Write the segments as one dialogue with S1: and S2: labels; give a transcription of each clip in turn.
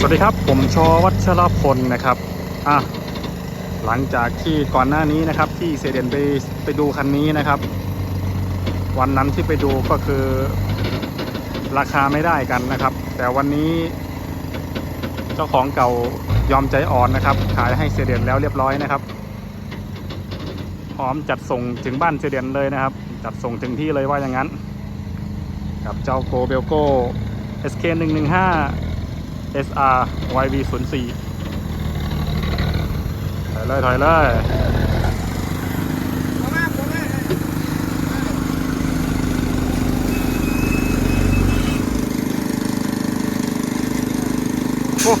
S1: สวัสดีครับ ผมชอวัชรพลนะครับอะหลังจากที่ก่อนหน้านี้นะครับที่เซเดนไปไปดูคันนี้นะครับ วันนั้นที่ไปดูก็คือราคาไม่ได้กันนะครับ แต่วันนี้เจ้าของเก่ายอมใจอ่อนนะครับ ขายให้เซเดนแล้วเรียบร้อยนะครับ พร้อมจัดส่งถึงบ้านเซเดนเลยนะครับ จัดส่งถึงที่เลยว่าอย่างนั้น กับเจ้าโกเบลโก้ SK 115 SR YV 0 4ถอยเลยถอยเลยโอ้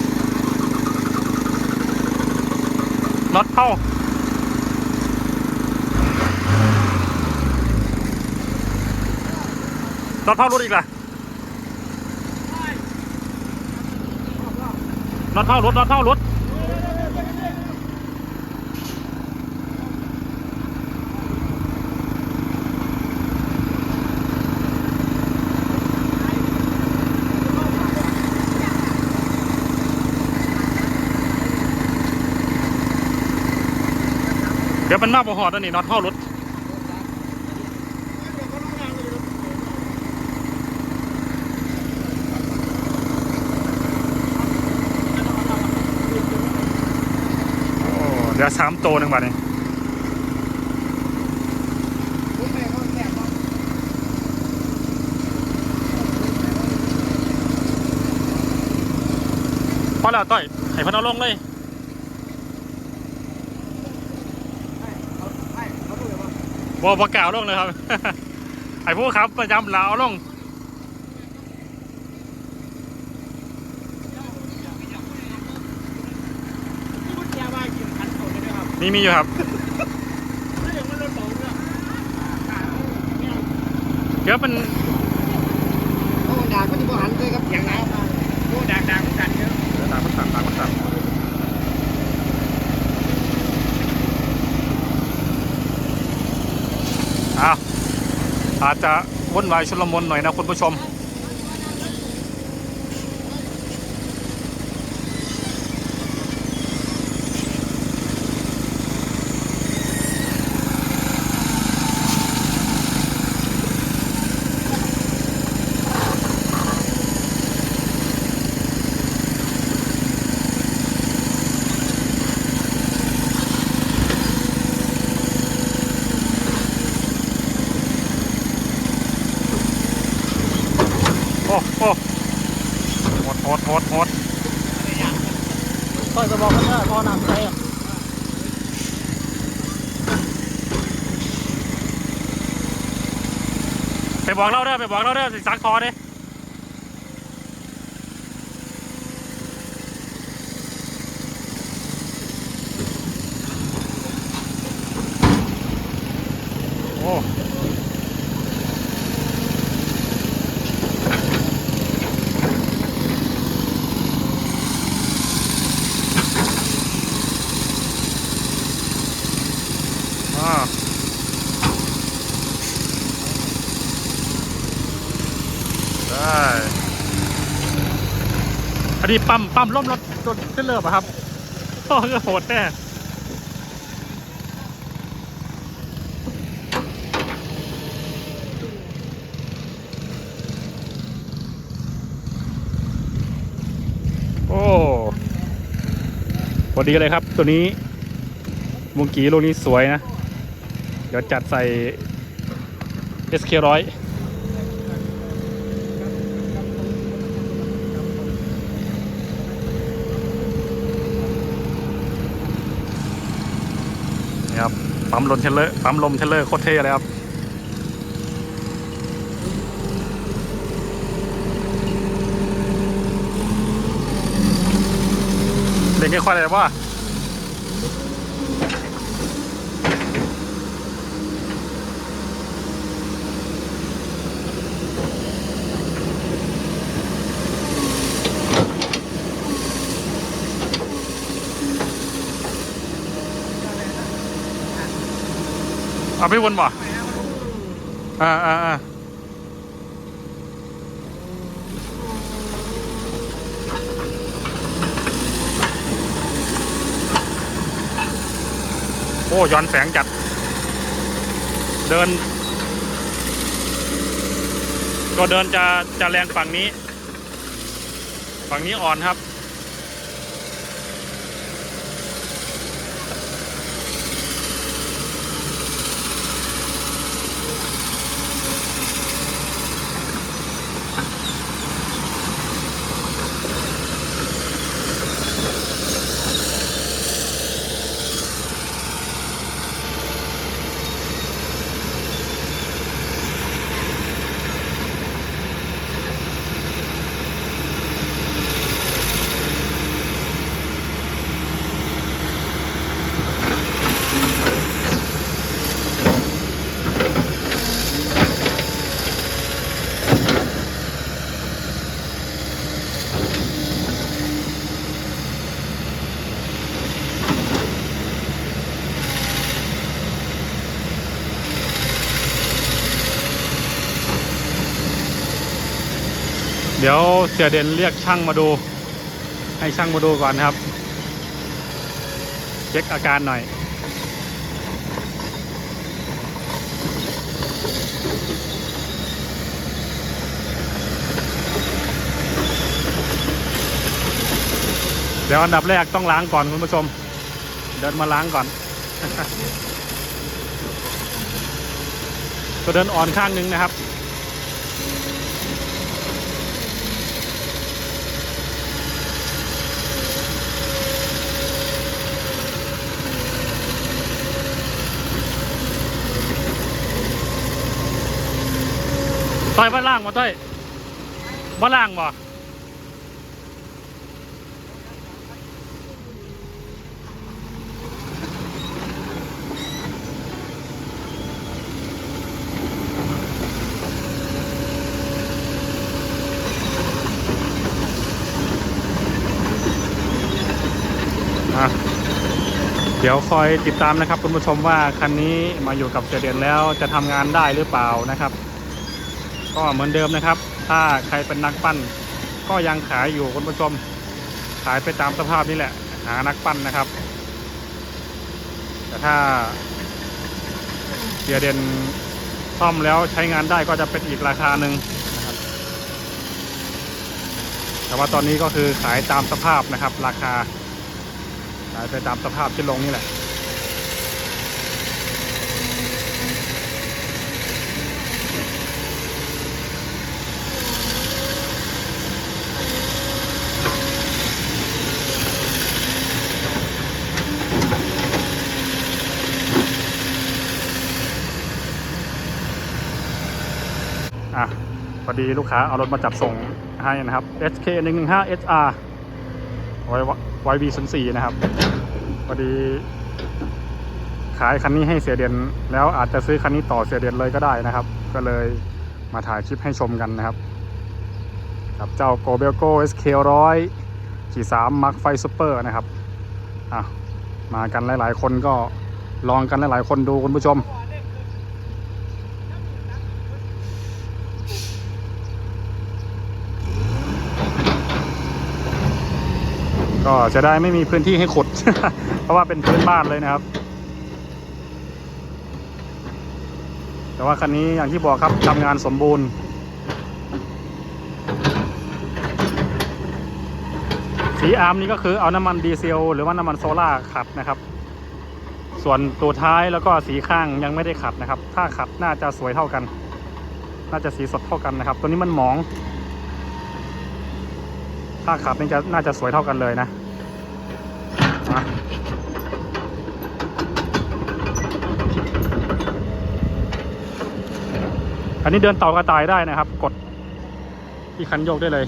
S1: น็อตเข้าน็อตเข้ารถอีกล่ะ น็อตเข้ารถน็อตเข้ารถเดี๋ยวมันมาบ่หอดแล้วนี่น็อตเข้ารถ อ้เดี๋ยวสามตัวหนึ่งบาทนี่พอแล้วต้อยให้เพันเอาลงเลยบอประกล่าวลงเลยครับ ไอ้ผู้ขับประจำลาเอาลง มีมีอยู่ครับเดี๋ยวเป็น
S2: โอ้ด่าก็จะบ่หันเลยครับอย่างไรโอ้ด่าด่าก็กันเยอะ
S1: เดี๋ยวตามมันสั่นตามมันสั่นอ้าวอาจจะวุ่นวายชุลมุนหน่อยนะคุณผู้ชม โอ้โอ้โหดโหดโหดโหด
S2: ค่อยจะบอกกันว่าพอน้ำใช้อะ
S1: ไปบอกเราเด้อไปบอกเราเด้อสิสักคอเด้ ได้อันนี้ปั๊มปั๊มล้มรถรถเส้นเลือบอะครับโอ้โหโหดแน่โอ้พอดีเลยครับตัวนี้มุงกีลูกนี้สวยนะ เดี๋ยวจัดใส่ SK ร้อยนะครับปั๊มลมเทเลอร์ปั๊มลมเทเลอร์โคตรเท่เลยครับเล่นค่อยๆเลยว่า เอาไปวนบ่อ่าอ่าอ่าโอ้ย้อนแสงจัด เดิน ก็เดินจะจะแรงฝั่งนี้ ฝั่งนี้อ่อนครับ ดี๋ยวเสียเด่นเรียกช่างมาดู ให้ช่างมาดูก่อนครับ เช็คอาการหน่อยเดี๋ยวอันดับแรกต้องล้างก่อนคุณผู้ชม เดินมาล้างก่อน ก็เดินอ่อนข้างนึงนะครับ ต้อยบ้านล่างมาต้อยบ้านล่างบ่อะเดี๋ยวคอยติดตามนะครับ คุณผู้ชมว่าคันนี้มาอยู่กับเสเดียนแล้วจะทำงานได้หรือเปล่านะครับ ก็เหมือนเดิมนะครับ ถ้าใครเป็นนักปั้น ก็ยังขายอยู่คุณผู้ชม ขายไปตามสภาพนี่แหละ หานักปั้นนะครับ แต่ถ้าเสียเด่นซ่อมแล้วใช้งานได้ก็จะเป็นอีกราคาหนึ่งนะครับ แต่ว่าตอนนี้ก็คือขายตามสภาพนะครับ ราคา ขายไปตามสภาพที่ลงนี่แหละอะ พอดีลูกค้าเอารถมาจัดส่งให้นะครับ SK 1 1 5 HR ไว้ไว้ V 0 4 นะครับพอดี ขายคันนี้ให้เสียเด่นแล้วอาจจะซื้อคันนี้ต่อเสียเด่นเลยก็ได้นะครับ ก็เลยมาถ่ายคลิปให้ชมกันนะครับกับเจ้าโกเบลโก SK 100ขี่3มักไฟซูเปอร์นะครับอะมากันหลาย ๆ คนก็ลองกันหลาย ๆ คนดูคุณผู้ชม ก็จะได้ไม่มีพื้นที่ให้ขุด เพราะว่าเป็นพื้นบ้านเลยนะครับ แต่ว่าคันนี้อย่างที่บอกครับทำงานสมบูรณ์สีอาร์มนี่ก็คือเอาน้ำมันดีเซล หรือว่าน้ำมันโซล่าขัดนะครับ ส่วนตัวท้ายแล้วก็สีข้างยังไม่ได้ขัดนะครับ ถ้าขัดน่าจะสวยเท่ากัน น่าจะสีสดเท่ากันนะครับ ตัวนี้มันหมอง ถ้าขับนี่จะน่าจะสวยเท่ากันเลยนะอะอันนี้เดินเต่ากระต่ายได้นะครับ กดที่คันโยกได้เลย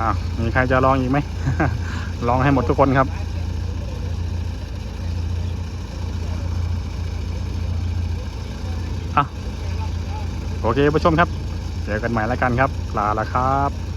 S1: อ้าวมีใครจะลองอีกไหม ลองให้หมดทุกคนครับ อะ โอเคผู้ชมครับ เจอกันใหม่แล้วกันครับ ลาละครับ